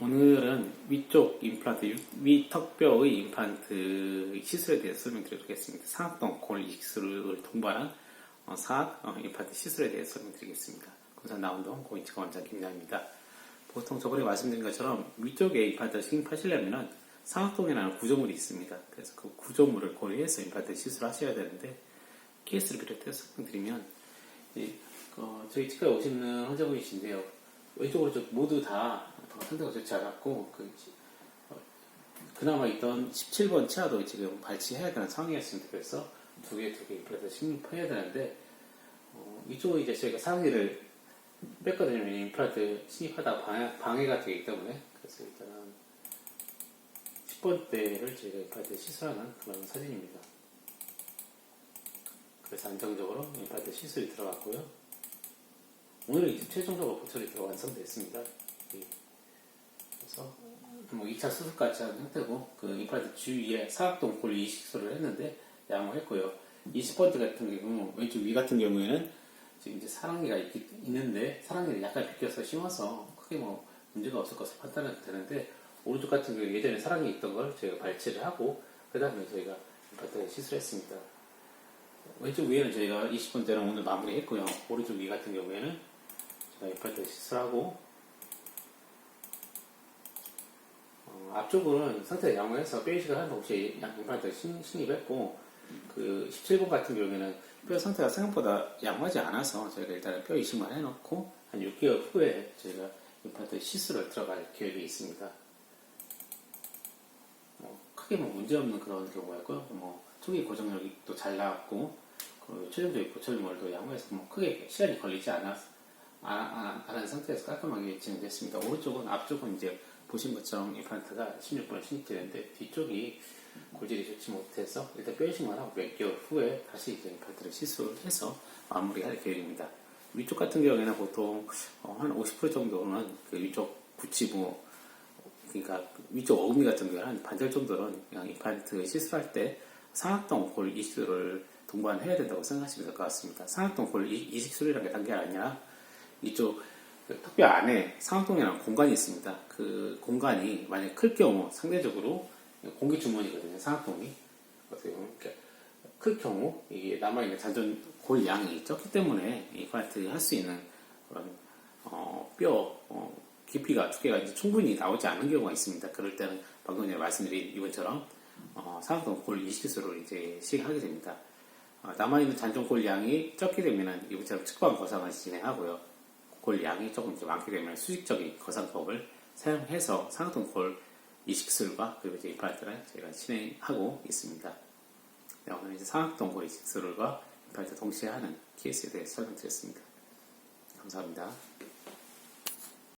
오늘은 위쪽 임플란트, 위턱뼈의 임플란트 시술에 대해서 설명드리겠습니다. 상악동 골 이식술을 동반한 어, 사악 어, 임플란트 시술에 대해서 설명드리겠습니다. 군산 나운동 고인치과 원장 김양입니다. 보통 저번에 말씀드린 것처럼 위쪽에 임플란트를 식입하시려면 상악동이라는 구조물이 있습니다. 그래서 그 구조물을 고려해서 임플란트 시술을 하셔야 되는데 케이스를 비롯해서 설명드리면 이, 어, 저희 치과에 오시는 환자분이신데요. 왼쪽 오른쪽 모두 다 상태가 좋지 않았고 그, 어, 그나마 있던 17번 치아도 지금 발치해야 되는 상황이었습니다. 그래서 두 개, 두개 임플란트 식립해야 되는데 어, 이쪽은 이제 저희가 상의를 뺐거든요. 왜냐면 임플란트 식립하다 방해, 방해가 되기 때문에 그래서 일단은 10번 대를 저희가 임플란트 시술하는 그런 사진입니다. 그래서 안정적으로 임플란트 시술이 들어갔고요. 오늘은 이제 최종적으로 보철이 완성됐습니다. 예. 그래서 뭐 2차 수술까지 한 형태고 그 임플란트 주위에 사각동 골 이식술을 했는데 양호했고요. 20번째 같은 경우 왼쪽 위 같은 경우에는 지금 이제 사랑니가 있, 있는데 사랑니를 약간 비껴서 심어서 크게 뭐 문제가 없을 것을 판단해도 되는데 오른쪽 같은 경우 예전에 사랑니 있던 걸 저희가 발치를 하고 그 다음에 저희가 임플란트 시술했습니다. 왼쪽 위에는 저희가 20번째는 오늘 마무리했고요. 오른쪽 위 같은 경우에는 제가 임플란트 시술하고 어, 앞쪽은 상태가 양호해서 뼈이식을 하는 없이 신- 신입했고 그 17번 같은 경우에는 뼈 상태가 생각보다 양호하지 않아서 저희가 일단 뼈 이식만 해놓고 한 6개월 후에 저희가 임플란트 시술을 들어갈 계획이 있습니다. 뭐 크게 뭐 문제없는 그런 경우였고요. 뭐 초기 고정력이 또 잘 나왔고 그 최종적인 보철물도 양호해서 뭐 크게 시간이 걸리지 않았 아, 아, 않은 상태에서 깔끔하게 진행됐습니다. 오른쪽은 앞쪽은 이제 보신 것처럼 임플란트가 16번 신입되는데 뒤쪽이 골질이 좋지 못해서 일단 뼈이식만 하고 몇 개월 후에 다시 이제 임플란트를 시술해서 마무리할 계획입니다. 위쪽 같은 경우에는 보통 어, 한50% 정도는 그 위쪽 구치부 그러니까 위쪽 어금니 같은 경우는 한 반절 정도는 그냥 임플란트 시술할 때 상악동 골 이식술을 동반해야 된다고 생각하시면 될 것 같습니다. 상악동 골 이- 이식술이라는 게 단계 아니라 이쪽 그 턱뼈 안에 상악동이라는 공간이 있습니다. 그 공간이 만약 클 경우 상대적으로 공기 주머니거든요. 상악동이 어떻게 보면 클 경우 이게 남아 있는 잔존 골 양이 적기 때문에 임플란트 할 수 있는 그런 어, 뼈 어, 깊이가 두께가 이제 충분히 나오지 않는 경우가 있습니다. 그럴 때는 방금 전에 말씀드린 이번처럼 어, 상악동 골 이식술을 이제 시행하게 됩니다. 어, 남아 있는 잔존 골 양이 적게 되면은 이번처럼 측방 거상을 진행하고요. 골 양이 조금 이제 많게 되면 수직적인 거상법을 사용해서 상악동 골 이식술과 그리고 이제 임플란트를 저희가 진행하고 있습니다. 네, 오늘 이제 상악동 골 이식술과 임플란트 동시에 하는 케이스에 대해 설명드렸습니다. 감사합니다.